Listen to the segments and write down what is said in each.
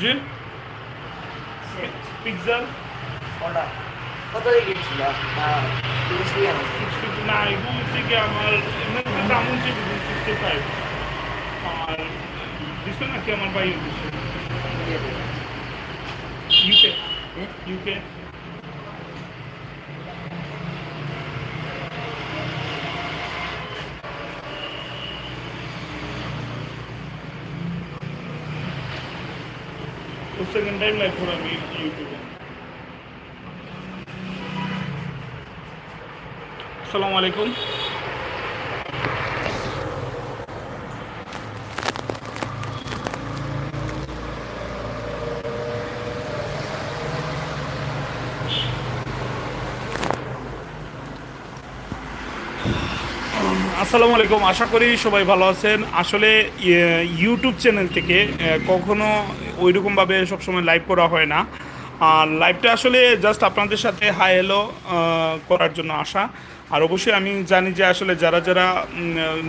জি পিৎজার কত গেছিল না তিরিশ টাকা নিয়েছে। না এগুলো থেকে আমার এমনি দাম হচ্ছে সিক্সটি ফাইভ আর দিচ্ছে নাকি আমার বাইরে দিচ্ছে দিয়ে দিন। UK hmm? ইউকে তো সেকেন্ড টাইম লাইভ করে আমি ইউটিউবে আসসালামু আলাইকুম আসসালামু আলাইকুম আশা করি সবাই ভালো আছেন আসলে ইউটিউব চ্যানেল থেকে কখনো ওইরকমভাবে সবসময় লাইভ করা হয় না। আর লাইভটা আসলে জাস্ট আপনাদের সাথে হাই হ্যালো করার জন্য আসা। আর অবশ্যই আমি জানি যে আসলে যারা যারা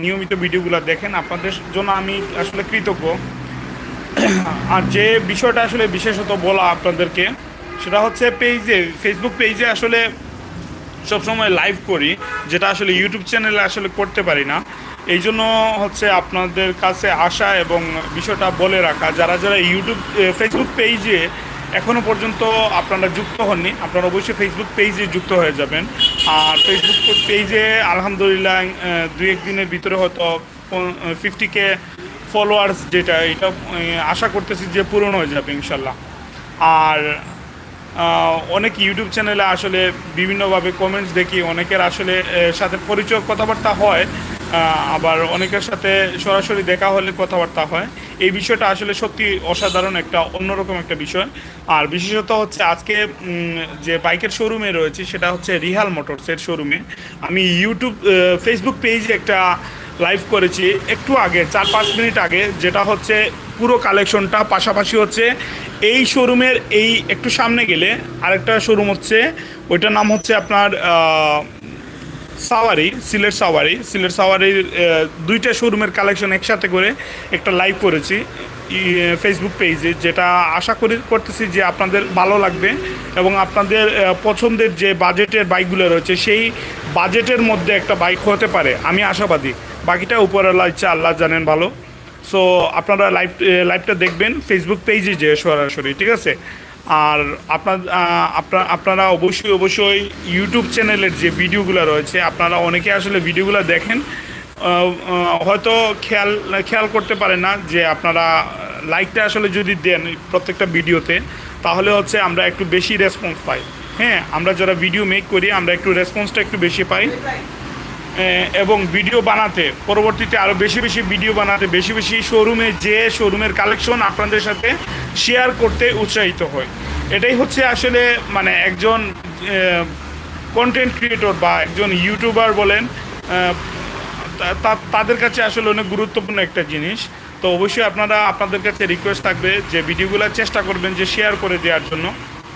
নিয়মিত ভিডিওগুলো দেখেন, আপনাদের জন্য আমি আসলে কৃতজ্ঞ। আর যে বিষয়টা আসলে বিশেষত বলা আপনাদেরকে, সেটা হচ্ছে পেজে ফেসবুক পেজে আসলে সবসময় লাইভ করি, যেটা আসলে ইউটিউব চ্যানেলে আসলে করতে পারি না। এই জন্য হচ্ছে আপনাদের কাছে আসা এবং বিষয়টা বলে রাখা যারা যারা ইউটিউব ফেসবুক পেজে এখনও পর্যন্ত আপনারা যুক্ত হননি আপনারা অবশ্যই ফেসবুক পেজে যুক্ত হয়ে যাবেন। আর ফেসবুক পেজে আলহামদুলিল্লাহ আহ, দুই এক দিনের ভিতরে হয়তো ফিফটি কে ফলোয়ার্স যেটা এটা আশা করতেছি যে পূরণ হয়ে যাবে ইনশাল্লাহ। আর অনেক ইউটিউব চ্যানেলে আসলে বিভিন্নভাবে কমেন্টস দেখি অনেকের আসলে সাথে পরিচয় কথাবার্তা হয় আবার অনেকের সাথে সরাসরি দেখা হলে কথাবার্তা হয়। এই বিষয়টা আসলে সত্যি অসাধারণ একটা, অন্যরকম একটা বিষয়। আর বিশেষত হচ্ছে আজকে যে বাইকের শোরুমে রয়েছে, সেটা হচ্ছে রিহাল মোটরসের শোরুমে। আমি ইউটিউব ফেসবুক পেজে একটা লাইভ করেছি একটু আগে, চার পাঁচ মিনিট আগে, যেটা হচ্ছে পুরো কালেকশনটা পাশাপাশি হচ্ছে এই শোরুমের এই একটু সামনে গেলে আরেকটা শোরুম হচ্ছে, ওইটার নাম হচ্ছে আপনার সাওয়ারি, সিলেট সাওয়ারি। সিলেট সাওয়ারির দুইটা শোরুমের কালেকশন একসাথে করে একটা লাইভ করেছি ফেসবুক পেজে যেটা আশা করি, করতেছি যে আপনাদের ভালো লাগবে এবং আপনাদের পছন্দের যে বাজেটের বাইকগুলো রয়েছে, সেই বাজেটের মধ্যে একটা বাইক হতে পারে। আমি আশাবাদী। বাকিটা উপরওয়ালা ইচ্ছা, আল্লাহ জানেন ভালো। সো আপনারা লাইভ লাইভটা দেখবেন ফেসবুক পেজে যে সরাসরি, ঠিক আছে? আর আপনার আপনার, আপনারা অবশ্যই অবশ্যই ইউটিউব চ্যানেলের যে ভিডিওগুলো রয়েছে, আপনারা অনেকে আসলে ভিডিওগুলো দেখেন। হয়তো খেয়াল খেয়াল করতে পারে না যে আপনারা লাইকটা আসলে যদি দেন প্রত্যেকটা ভিডিওতে তাহলে হচ্ছে আমরা একটু বেশি রেসপন্স পাই। হ্যাঁ আমরা যারা ভিডিও মেক করি, আমরা একটু রেসপন্সটা একটু বেশি পাই। এবং ভিডিও বানাতে, পরবর্তীতে আরও বেশি বেশি ভিডিও বানাতে, বেশি বেশি শোরুমে যে শোরুমের কালেকশন আপনাদের সাথে শেয়ার করতে উৎসাহিত হয়। এটাই হচ্ছে আসলে মানে একজন কন্টেন্ট ক্রিয়েটর বা একজন ইউটিউবার বলেন তাদের কাছে আসলে অনেক গুরুত্বপূর্ণ একটা জিনিস। তো অবশ্যই আপনারা, আপনাদের কাছে রিকোয়েস্ট থাকবে যে ভিডিওগুলো চেষ্টা করবেন যে শেয়ার করে দেওয়ার জন্য।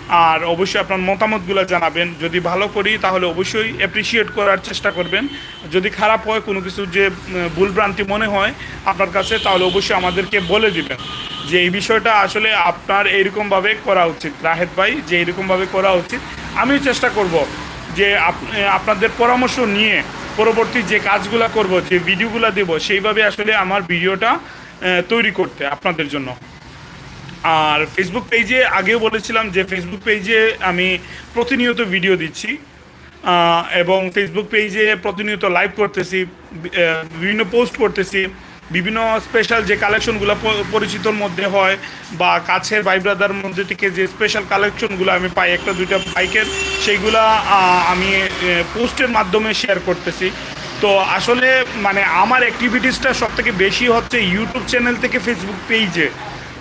আর অবশ্যই আপনার মতামতগুলো জানাবেন। যদি ভালো করি, তাহলে অবশ্যই অ্যাপ্রিসিয়েট করার চেষ্টা করবেন। যদি খারাপ হয়, কোনো কিছু যে ভুলভ্রান্তি মনে হয় আপনার কাছে, তাহলে অবশ্যই আমাদেরকে বলে দিবেন। যে এই বিষয়টা আসলে আপনার এইরকমভাবে করা উচিত। রাহেদ ভাই, যে এইরকমভাবে করা উচিত। আমিও চেষ্টা করব যে আপ- আপনাদের পরামর্শ নিয়ে পরবর্তী যে কাজগুলো করব, যে ভিডিওগুলো দেব, সেইভাবে আসলে আমার ভিডিওটা তৈরি করতে আপনাদের জন্য। আর ফেসবুক পেজে আগেও বলেছিলাম যে ফেসবুক পেজে আমি প্রতিনিয়ত ভিডিও দিচ্ছি এবং ফেসবুক পেজে প্রতিনিয়ত লাইভ করতেছি বিভিন্ন পোস্ট করতেছি, বিভিন্ন স্পেশাল যে কালেকশনগুলো পরিচিতর মধ্যে হয় বা কাছের ভাই ব্রাদার মধ্যে থেকে যে স্পেশাল কালেকশনগুলো আমি পাই, একটা, দুইটা বাইকের সেইগুলা আমি পোস্টের মাধ্যমে শেয়ার করতেছি। তো আসলে মানে আমার অ্যাক্টিভিটিসটা সব থেকে বেশি হচ্ছে ইউটিউব চ্যানেল থেকে ফেসবুক পেজে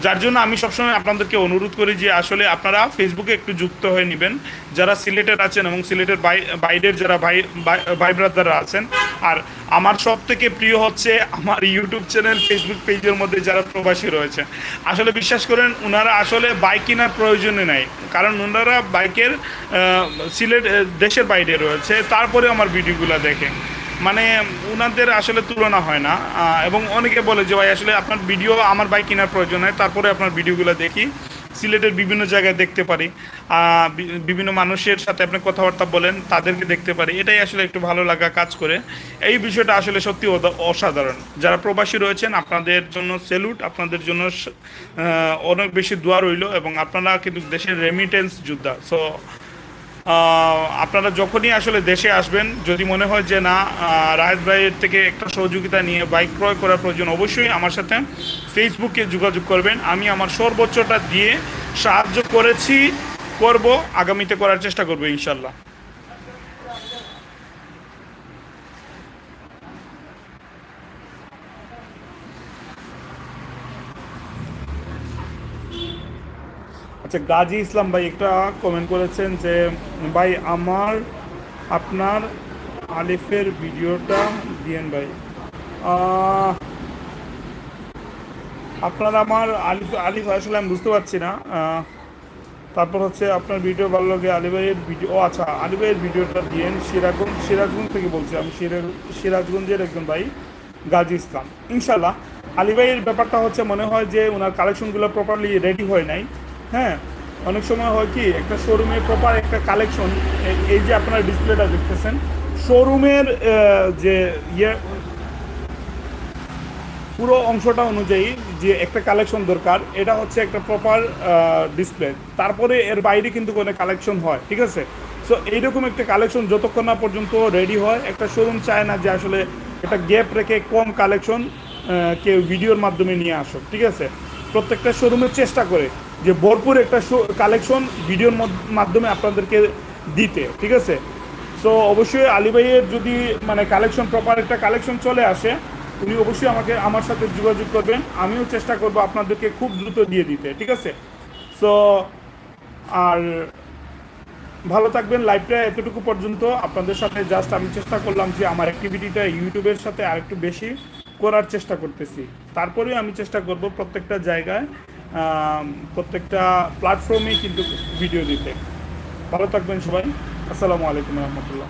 যার জন্য আমি সবসময় আপনাদেরকে অনুরোধ করি যে আসলে আপনারা ফেসবুকে একটু যুক্ত হয়ে নেবেন। যারা সিলেটের আছেন এবং সিলেটের বাই- বাইরের যারা ভাই ভাই- ভাই ব্রাদাররা আছেন, আর আমার সব থেকে প্রিয় হচ্ছে আমার ইউটিউব চ্যানেল ফেসবুক পেজের মধ্যে যারা প্রবাসী রয়েছে। আসলে বিশ্বাস করেন ওনারা আসলে বাইক কেনার প্রয়োজনে নাই। কারণ ওনারা বাইকের সিলেট দেশের বাইরে রয়েছে তারপরে আমার ভিডিওগুলো দেখে মানে ওনাদের আসলে তুলনা হয় না এবং অনেকে বলে যে ভাই আসলে আপনার ভিডিও আমার বাইক কেনার প্রয়োজন হয় তারপরে আপনার ভিডিওগুলো দেখি, সিলেটের বিভিন্ন জায়গায় দেখতে পারি বিভিন্ন মানুষের সাথে আপনি কথাবার্তা বলেন, তাদেরকে দেখতে পারি, এটাই আসলে একটু ভালো লাগা কাজ করে। এই বিষয়টা আসলে সত্যি অসাধারণ। যারা প্রবাসী রয়েছেন, আপনাদের জন্য সেলুট আপনাদের জন্য অনেক বেশি দোয়া রইল, এবং আপনারা কিন্তু দেশের রেমিটেন্স যোদ্ধা। সো আপনারা যখনই আসলে দেশে আসবেন, যদি মনে হয় যে না রায়ত ভাইয়ের থেকে একটা সহযোগিতা নিয়ে বাইক ক্রয় করার প্রয়োজন, অবশ্যই আমার সাথে ফেসবুকে যোগাযোগ করবেন। আমি আমার সর্বোচ্চটা দিয়ে সাহায্য করেছি, করব, আগামীতে করার চেষ্টা করব, ইনশাল্লাহ। আচ্ছা গাজী ইসলাম ভাই একটা কমেন্ট করেছেন যে, ভাই, আমার, আপনার আলিফের ভিডিওটা দিয়েন ভাই। আপনার আমার আলিফ আলিফ আসলে আমি বুঝতে পারছি না। তারপর হচ্ছে আপনার ভিডিও ভালো লাগে আলী ভাইয়ের ভিডিও ও আচ্ছা আলী ভাইয়ের ভিডিওটা দিয়েন সিরাজগঞ্জ সিরাজগঞ্জ থেকে বলছি আমি সিরা- সিরাজগঞ্জের একজন ভাই, গাজী ইসলাম। ইনশাল্লাহ আলী ভাইয়ের ব্যাপারটা হচ্ছে মনে হয় যে, ওনার কালেকশনগুলো প্রপারলি রেডি হয় নাই। হ্যাঁ অনেক সময় হয় কি, একটা শোরুমে প্রপার একটা কালেকশন এই যে আপনার ডিসপ্লেটা দেখতেছেন শোরুমের যে ইয়ে পুরো অংশটা অনুযায়ী যে একটা কালেকশন দরকার, এটা হচ্ছে একটা প্রপার ডিসপ্লে তারপরে এর বাইরে কিন্তু কোনো কালেকশন হয়, ঠিক আছে? সো এইরকম একটা কালেকশন যতক্ষণ না পর্যন্ত রেডি হয়, একটা শোরুম চায় না যে আসলে একটা গ্যাপ রেখে কম কালেকশন কেউ ভিডিওর মাধ্যমে নিয়ে আসুক, ঠিক আছে? প্রত্যেকটা শোরুমের চেষ্টা করে। যে ভরপুর একটা কালেকশন ভিডিওর মাধ্যমে আপনাদেরকে দিতে, ঠিক আছে? সো অবশ্যই আলী যদি মানে কালেকশন প্রপার একটা কালেকশন চলে আসে, উনি অবশ্যই আমাকে, আমার সাথে যোগাযোগ করবেন। আমিও চেষ্টা করব আপনাদেরকে খুব দ্রুত দিয়ে দিতে, ঠিক আছে? সো আর ভালো থাকবেন। লাইভটা এতটুকু পর্যন্ত আপনাদের সাথে জাস্ট আমি চেষ্টা করলাম যে আমার অ্যাক্টিভিটিটা ইউটিউবের সাথে আরেকটু বেশি করার চেষ্টা করতেছি। তারপরেও আমি চেষ্টা করব প্রত্যেকটা জায়গায় প্রত্যেকটা প্ল্যাটফর্মেই কিন্তু ভিডিও দিতে। ভালো থাকবেন সবাই। আসসালামু আলাইকুম রহমতুল্লাহ।